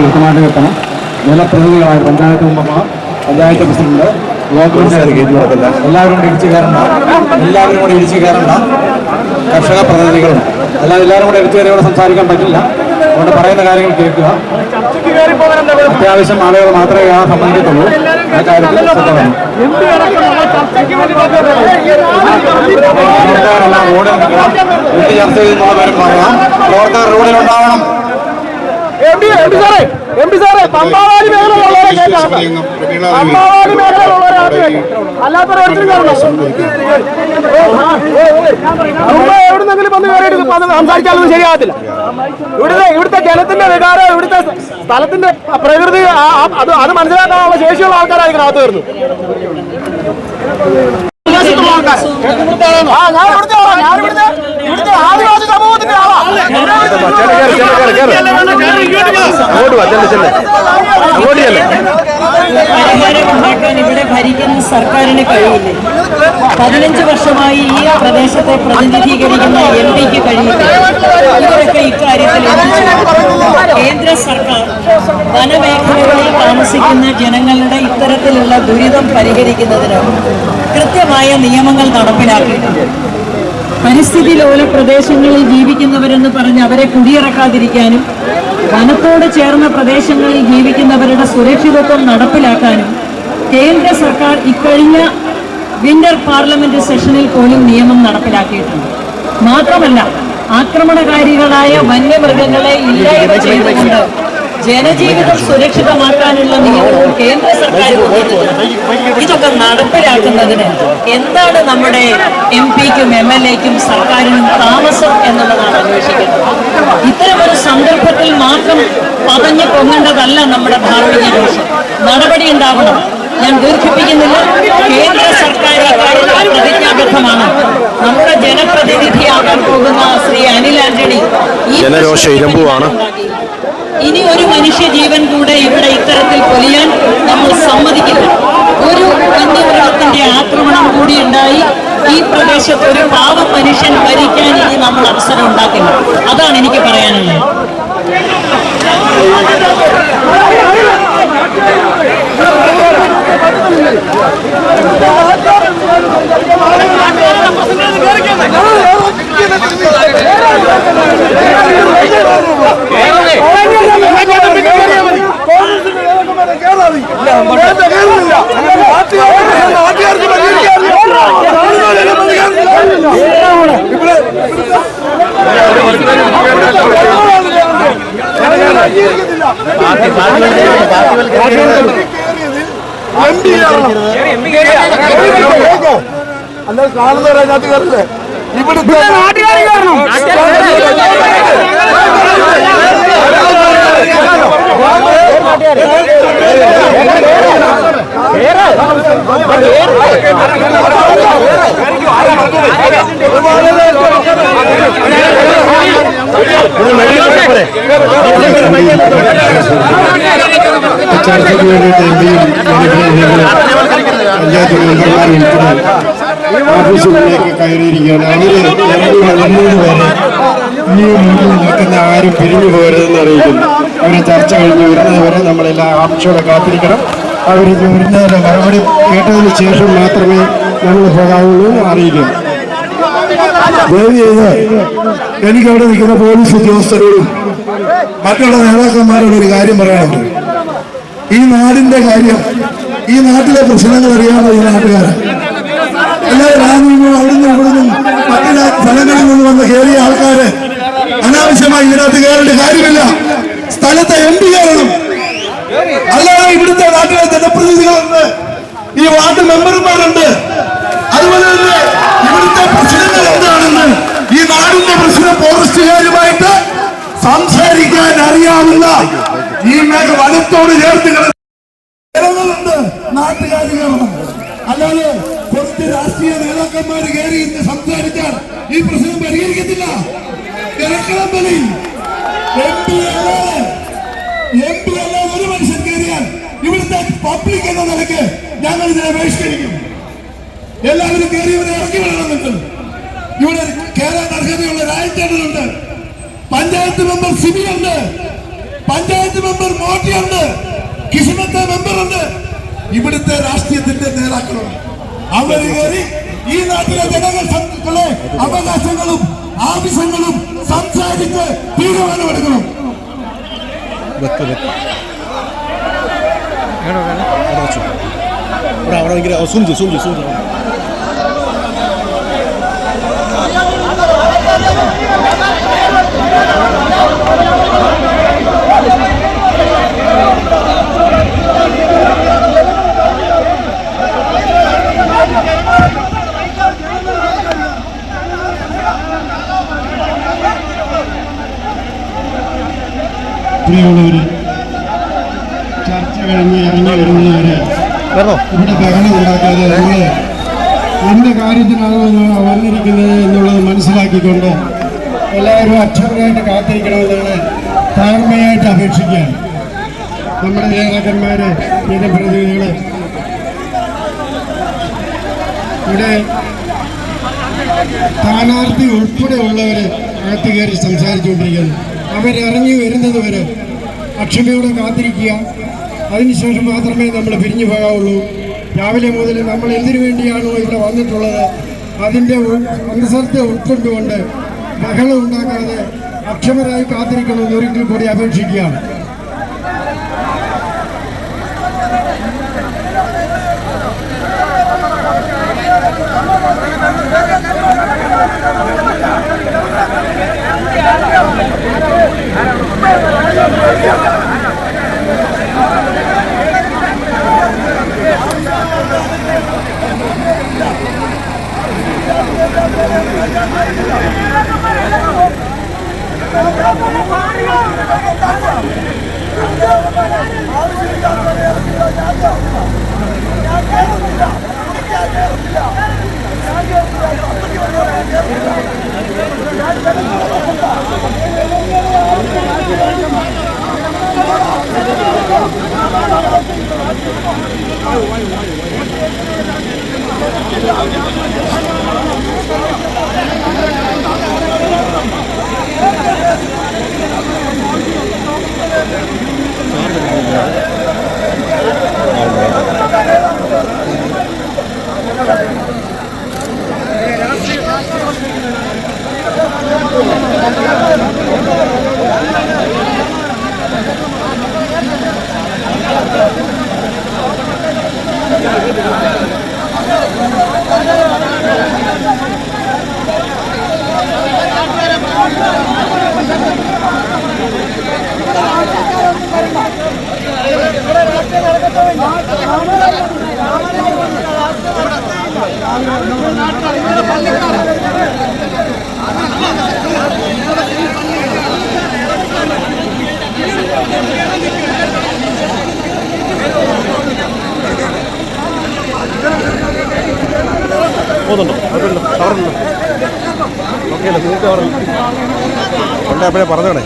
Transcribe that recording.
വ്യക്തമായിട്ട് വെക്കണം ജനപ്രതിനിധികളായ പഞ്ചായത്ത് മെമ്പർമാർ പഞ്ചായത്ത് പ്രസിഡന്റ് ബ്ലോക്ക് പഞ്ചായത്ത് എല്ലാവരും കൂടി ഇടിച്ചു കയറണ്ട. എല്ലാവരും കൂടി ഇടിച്ചു കയറണ്ട. കർഷക പ്രതിനിധികളും. അല്ലാതെ എല്ലാവരും കൂടി ഇടിച്ചു കയറി സംസാരിക്കാൻ പറ്റില്ല. അതുകൊണ്ട് പറയുന്ന കാര്യങ്ങൾ കേൾക്കുക. അത്യാവശ്യം ആളുകൾ മാത്രമേ ആ സംബന്ധിക്കത്തുള്ളൂ. ആ കാര്യത്തിൽ ശ്രദ്ധ റോഡിൽ ചർച്ച ചെയ്യുന്നവരും പറയാം പ്രവർത്തകർ റോഡിൽ ഉണ്ടാവണം. എം പി എം പി സാറേ എം സാറേ പമ്പാവാടി മേഖലയിലുള്ളവരെ കേൾക്കാം. പമ്പാവാടി മേഖലയിലുള്ളവരെ ആദ്യം കേൾക്കാം. അല്ലാത്തവരെ ഒരിക്കലും കയറണം മുമ്പ് എവിടുന്നെങ്കിലും വന്ന് കയറിയിട്ട് വന്ന് സംസാരിച്ചാലൊന്നും ശരിയാകത്തില്ല. ഇവിടുത്തെ ഇവിടുത്തെ ജനത്തിന്റെ വികാരം ഇവിടുത്തെ സ്ഥലത്തിന്റെ പ്രകൃതി അത് അത് മനസ്സിലാക്കാനുള്ള ശേഷിയുള്ള ആൾക്കാരായിരിക്കും അകത്ത് കയറുന്നത് ആ ഞാൻ ഇവിടുത്തെ ആളാ ഞാൻ ഇവിടുത്തെ ഇവിടുത്തെ ആദിവാസി സമൂഹത്തിന്റെ ആളാ പരിഹാരമുണ്ടാക്കാൻ ഇവിടെ ഭരിക്കുന്ന സർക്കാരിന് കഴിയില്ല? പതിനഞ്ച് വർഷമായി ഈ പ്രദേശത്തെ പ്രതിനിധീകരിക്കുന്ന എം പിക്ക് കഴിയില്ല? ഇവരൊക്കെ ഇക്കാര്യത്തിൽ കേന്ദ്ര സർക്കാർ വനമേഖലകളിൽ താമസിക്കുന്ന ജനങ്ങളുടെ ഇത്തരത്തിലുള്ള ദുരിതം പരിഹരിക്കുന്നതിന് കൃത്യമായ നിയമങ്ങൾ നടപ്പിലാക്കിയിട്ടുണ്ട്. പരിസ്ഥിതി ലോല പ്രദേശങ്ങളിൽ ജീവിക്കുന്നവരെന്ന് പറഞ്ഞ് അവരെ കുടിയിറക്കാതിരിക്കാനും വനത്തോട് ചേർന്ന പ്രദേശങ്ങളിൽ ജീവിക്കുന്നവരുടെ സുരക്ഷിതത്വം നടപ്പിലാക്കാനും കേന്ദ്ര സർക്കാർ ഇക്കഴിഞ്ഞ വിന്റർ പാർലമെന്റ് സെഷനിൽ പോലും നിയമം നടപ്പിലാക്കിയിട്ടുണ്ട്. മാത്രമല്ല ആക്രമണകാരികളായ വന്യമൃഗങ്ങളെ ഇല്ലായ്മ ചെയ്തുകൊണ്ട് ജനജീവിതം സുരക്ഷിതമാക്കാനുള്ള നിയമവും കേന്ദ്ര സർക്കാർ. ഇതൊക്കെ നടപ്പിലാക്കുന്നതിന് എന്താണ് നമ്മുടെ എം പിക്കും എം എൽ എക്കും സർക്കാരിനും താമസം എന്നുള്ളതാണ് അന്വേഷിക്കുന്നത് ഇത്തരമൊരു സന്ദർഭത്തിൽ മാത്രം പതഞ്ഞു പൊങ്ങേണ്ടതല്ല നമ്മുടെ ഭാരതീയ ദോഷം നടപടി ഉണ്ടാവണം. ഞാൻ ദീർഘിപ്പിക്കുന്നില്ല. കേന്ദ്ര സർക്കാർ പ്രതിജ്ഞാബദ്ധമാണ്. നമ്മുടെ ജനപ്രതിനിധിയാകാൻ പോകുന്ന ശ്രീ അനിൽ ആന്റണി ഈ ജനരോഷ ഇരമ്പുവാണ്. ഇനി ഒരു മനുഷ്യ ജീവൻ കൂടെ ഇവിടെ ഇത്തരത്തിൽ പൊലിയാൻ നമ്മൾ സമ്മതിക്കില്ല. ഒരു വന്യമൃഗത്തിന്റെ ആക്രമണം കൂടി ഉണ്ടായി ഈ പ്രദേശത്ത് ഒരു പാവ മനുഷ്യൻ ഭരിക്കാൻ ഇനി നമ്മൾ അവസരം ഉണ്ടാക്കില്ല. അതാണ് എനിക്ക് പറയാനുള്ളത്. അല്ലാതെ കാണുന്നവരെ അതിനകത്ത് കയറില്ലേ ഇവിടുത്തെ നാട്ടുകാർ കയറണം. ചർച്ചയ്ക്ക് വേണ്ടിയിട്ട് എം പിയും പഞ്ചായത്ത് മെമ്പർമാരും ഉൾപ്പെടെ ഓഫീസുകളിലേക്ക് കയറിയിരിക്കുകയാണ് അവർ ഇറങ്ങി വരുന്നത് വരെ ഇനിയും നിൽക്കുന്ന ആരും പിരിഞ്ഞു പോകരുതെന്ന് അറിയിക്കുന്നു. അവരെ ചർച്ച കഴിഞ്ഞ് വരുന്നതുവരെ നമ്മളെല്ലാം ആവശ്യത്തോടെ കാത്തിരിക്കണം. അവർ വരുന്നതിന്റെ മറുപടി കേട്ടതിന് ശേഷം മാത്രമേ നമ്മൾ പോകാവുള്ളൂ എന്ന് അറിയിക്കുക ദേവി ചെയ്ത് എനിക്ക് അവിടെ നിൽക്കുന്ന പോലീസ് ഉദ്യോഗസ്ഥരോടും മറ്റുള്ള നേതാക്കന്മാരോട് ഒരു കാര്യം പറയാനുണ്ട്. ഈ നാടിന്റെ കാര്യം ഈ നാട്ടിലെ പ്രശ്നങ്ങൾ അറിയാവുന്ന ഈ നാട്ടുകാരെ. രാജ്യങ്ങളും അവിടുന്ന് ഇവിടുന്നും മറ്റു രാ- സ്ഥലങ്ങളിൽ നിന്ന് വന്ന് കയറിയ ആൾക്കാര് അനാവശ്യമായി ഇതിനകത്ത് കയറേണ്ട കാര്യമില്ല. സ്ഥലത്തെ എം പി കയറണം. അല്ലാതെ ഇവിടുത്തെ നാട്ടിലെ ജനപ്രതിനിധികളുണ്ട്. ഈ വാർഡ് മെമ്പർമാരുണ്ട്. അതുപോലെ തന്നെ ഇവിടുത്തെ പ്രശ്നങ്ങൾ എന്താണെന്ന് ഈ നാടിന്റെ പ്രശ്നം ഫോറസ്റ്റുകാരുമായിട്ട് സംസാരിക്കാൻ അറിയാവുന്ന ഈ മേഖല വനത്തോട് ചേർത്ത് കിടന്നുണ്ട് നാട്ടുകാർ അല്ലാതെ കുറച്ച് രാഷ്ട്രീയ നേതാക്കന്മാർ കയറി ഇന്ന് സംസാരിച്ചാൽ ഈ പ്രശ്നം പരിഹരിക്കത്തില്ല. കളമ്പലിൽ എം പി അല്ലേ എം പി അല്ലേ ഒരു മനുഷ്യൻ കയറിയാൽ ഇവിടുത്തെ പബ്ലിക് എന്ന നിലയ്ക്ക് ഞങ്ങൾ ഇതിനെ ബഹിഷ്കരിക്കും. എല്ലാവരും കയറി ഇവരെ ഇറക്കി വിടണം നിങ്ങൾ ഇവിടെ കയറാൻ അർഹതയുള്ള രാജ്യത്തേണ്ടതുണ്ട് പഞ്ചായത്ത് മെമ്പർ സിബി ഉണ്ട്. പഞ്ചായത്ത് മെമ്പർ മോട്ടി ഉണ്ട്. കിഷമത്തെ മെമ്പർ ഉണ്ട്. ഇവിടുത്തെ രാഷ്ട്രീയത്തിന്റെ നേതാക്കളുണ്ട് അവർ കയറി ഈ നാട്ടിലെ ജനങ്ങൾ അവകാശങ്ങളും ആവശ്യങ്ങളും orang orang kira oh sumju sumju sumju Thank you. ചർച്ച കഴിഞ്ഞ് ഇറങ്ങി വരുന്നവരെ ഇവിടെ ബഹളം ഉണ്ടാക്കാതെ നമ്മൾ എന്ത് കാര്യത്തിനാണ് വന്നിരിക്കുന്നത് എന്നുള്ളത് മനസ്സിലാക്കിക്കൊണ്ട് എല്ലാവരും അക്ഷരമായിട്ട് കാത്തിരിക്കണമെന്നാണ് താഴ്മയായിട്ട് അപേക്ഷിക്കുകയാണ് നമ്മുടെ നേതാക്കന്മാര് ജനപ്രതിനിധികൾ ഇവിടെ സ്ഥാനാർത്ഥി ഉൾപ്പെടെയുള്ളവർ അകത്ത് കയറി സംസാരിച്ചുകൊണ്ടിരിക്കുന്നു. അവരിറങ്ങി വരുന്നത് വരെ അക്ഷമയോടെ കാത്തിരിക്കുക. അതിനുശേഷം മാത്രമേ നമ്മൾ പിരിഞ്ഞു പോകാവുള്ളൂ. രാവിലെ മുതൽ നമ്മൾ എന്തിനു വേണ്ടിയാണോ ഇവിടെ വന്നിട്ടുള്ളത്? അതിന്റെ അനുസരത്തെ ഉൾക്കൊണ്ടുകൊണ്ട് ബഹളം ഉണ്ടാക്കാതെ അക്ഷമരായി കാത്തിരിക്കണമെന്ന് ഒരിക്കൽ കൂടി അപേക്ഷിക്കുകയാണ്. ഞാൻ പോകുന്നുണ്ടോ? കുഴപ്പമില്ല കവറുണ്ടോ ഓക്കെ അല്ലേ? നിങ്ങൾക്ക് കവറില്ല പണ്ട് അപ്പോഴേ പറഞ്ഞോണേ